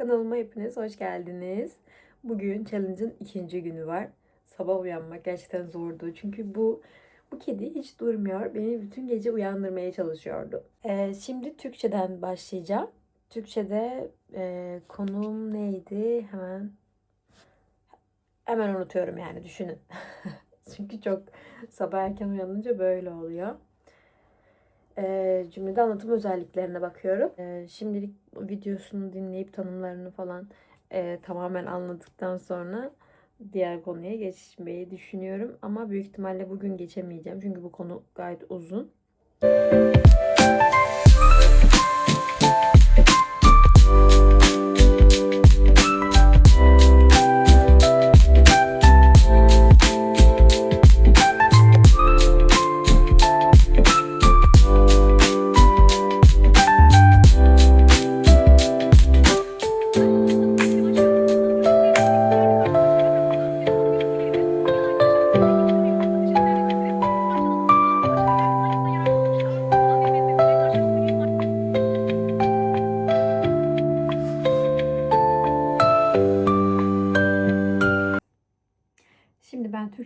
Kanalıma hepiniz hoş geldiniz. Bugün challenge'ın ikinci günü var. Sabah uyanmak gerçekten zordu. Çünkü bu bu kedi hiç durmuyor. Beni bütün gece uyandırmaya çalışıyordu. Ee, şimdi Türkçeden başlayacağım. Türkçede e, konum neydi? Hemen hemen unutuyorum yani düşünün. Çünkü çok sabah erken uyanınca böyle oluyor. Ee, cümlede anlatım özelliklerine bakıyorum. Ee, şimdilik videosunu dinleyip tanımlarını falan e, tamamen anladıktan sonra diğer konuya geçmeyi düşünüyorum. Ama büyük ihtimalle bugün geçemeyeceğim. Çünkü bu konu gayet uzun. Şimdi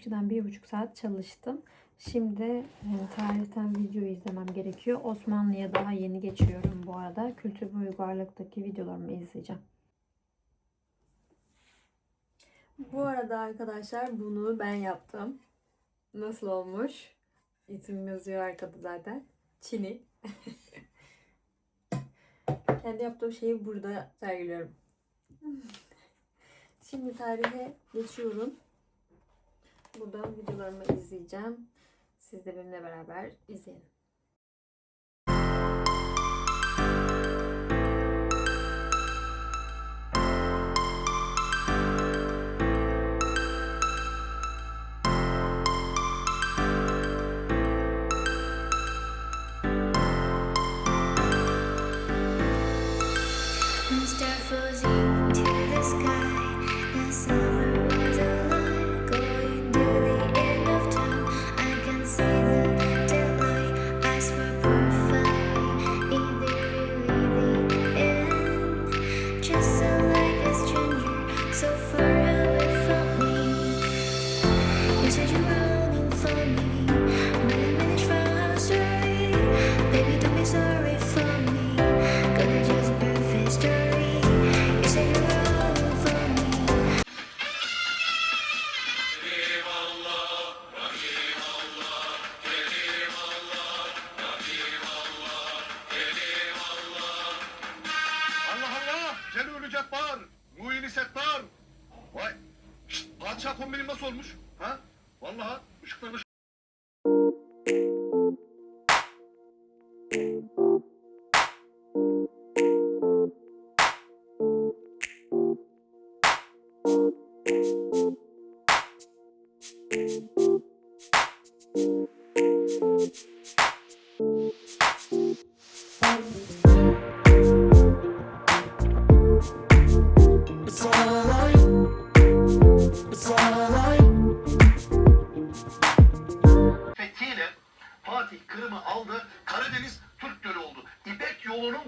Türkçeden bir buçuk saat çalıştım. Şimdi e, tarihten video izlemem gerekiyor. Osmanlı'ya daha yeni geçiyorum bu arada. Kültür ve uygarlıktaki videolarımı izleyeceğim. Bu arada arkadaşlar bunu ben yaptım. Nasıl olmuş? İsim yazıyor arkada zaten. Çini. Kendi yaptığım şeyi burada sergiliyorum. Şimdi tarihe geçiyorum. Buradan videolarımı izleyeceğim. Siz de benimle beraber izleyin. Celülü Cebbar! Muhini Settar! Vay! Şşt! Padişah kombinim nasıl olmuş? Ha? Vallahi ışıklarını fethiyle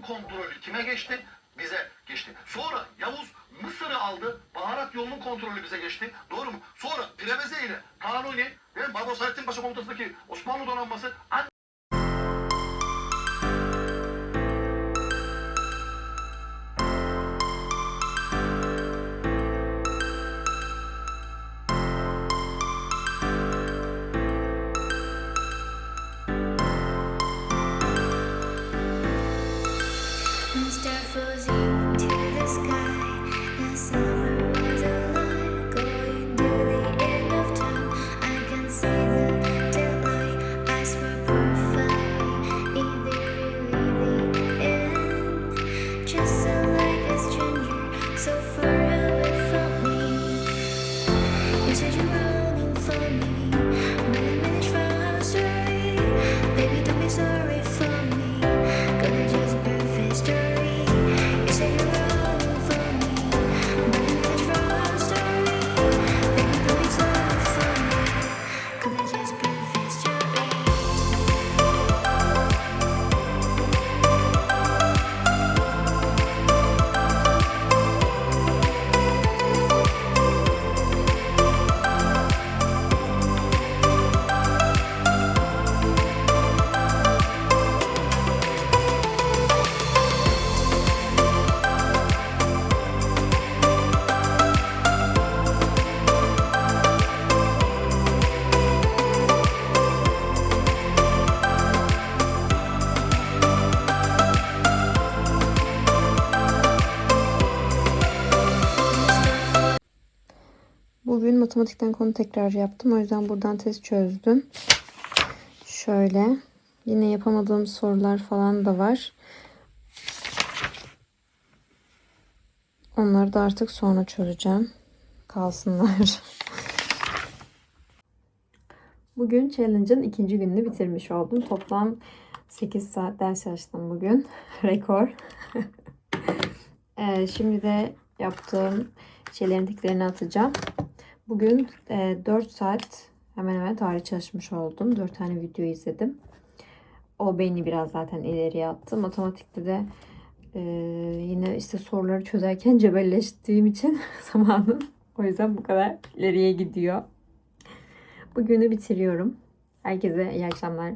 kontrolü kime geçti? Bize geçti. Sonra Yavuz Mısır'ı aldı. Baharat yolunun kontrolü bize geçti. Doğru mu? Sonra Preveze ile Kanuni ve Barbaros Hayrettin Paşa komutasındaki Osmanlı donanması bugün matematikten konu tekrar yaptım. O yüzden buradan test çözdüm. Şöyle. Yine yapamadığım sorular falan da var. Onları da artık sonra çözeceğim. Kalsınlar. Bugün challenge'ın ikinci gününü bitirmiş oldum. Toplam 8 saat ders çalıştım bugün. Rekor. Ee, şimdi de yaptığım şeylerin tiklerini atacağım. Bugün e, 4 saat hemen hemen tarih çalışmış oldum. 4 tane video izledim. O beni biraz zaten ileriye attı. Matematikte de e, yine işte soruları çözerken cebelleştiğim için zamanım o yüzden bu kadar ileriye gidiyor. Bugünü bitiriyorum. Herkese iyi akşamlar.